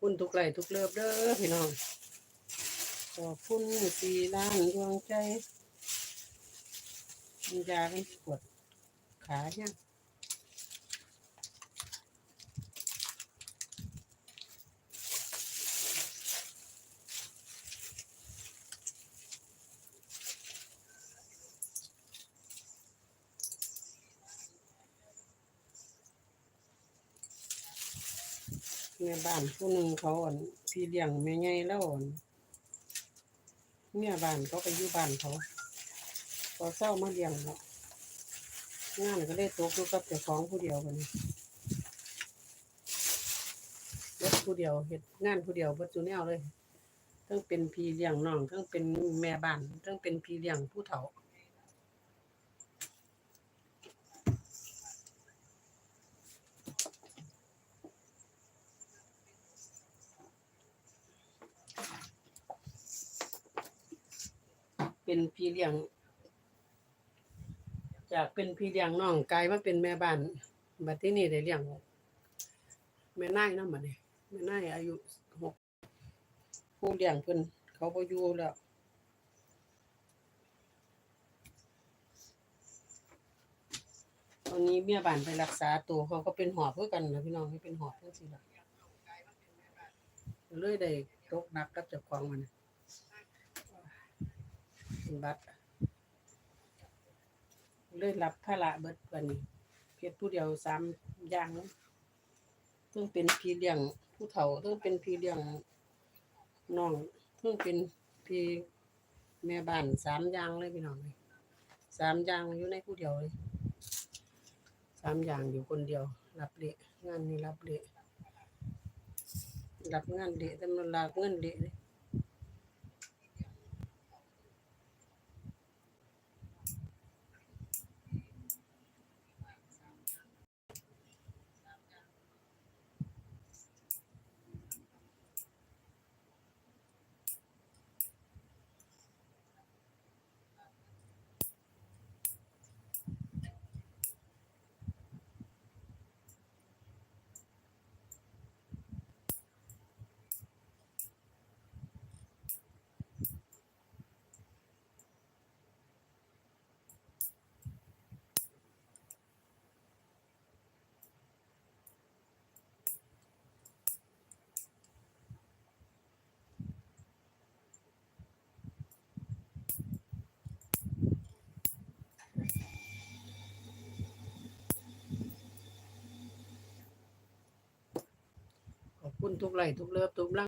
คุณทุกไหลทุกเลิฟเด้อพี่น้อง ขอบคุณสีล้านดวงใจกินยาเป็นปวดขาเนี่ย แม่บ้านผู้หนึ่งเขาอ่อนพี่เลี้ยงแม่ใหญ่แล้วอ่อนเมียบ้านเขาไปอยู่บ้านเขาพอเศร้ามาเลี้ยงแล้วงานก็เลยตกอยู่กับเจ้าของผู้เดียวกันเฮ็ดผู้เดียวเฮ็ดงานผู้เดียวเบิดจุแนวเลยทั้งเป็นพี่เลี้ยงน้องทั้งเป็นแม่บ้านทั้งเป็นพี่เลี้ยงผู้เฒ่า เป็นพี่เลี้ยง จากเป็นพี่เลี้ยงน้องกลายมาเป็นแม่บ้านบัดที่นี่ได้เลี้ยงแม่นายนำบัดนี้แม่นายอายุหกผู้เลี้ยงเพิ่นเขาบ่อยู่แล้วตอนนี้เมียบ้านไปรักษาตัวเขาก็เป็นหอบเพื่อกันนะพี่น้องให้เป็นหอบเพื่อสิล่ะเลยได้ตกหนักกับเจ้าของมัน เป็นบัดเลยรับภาระเบิดวันนี้เพียรผู้เดียวสามอย่างต้องเป็นพี่เลี้ยงผู้เฒ่าต้องเป็นพี่เลี้ยงน้องต้องเป็นพี่แม่บ้านสามอย่างเลยพี่น้องเลยสามอย่างอยู่ในผู้เดียวเลยสามอย่างอยู่คนเดียว รับเละงานนี้รับเละรับงานเละแต่มันรับเงินเละเลย ทุกไลค์ทุกเลิฟทุกร่าง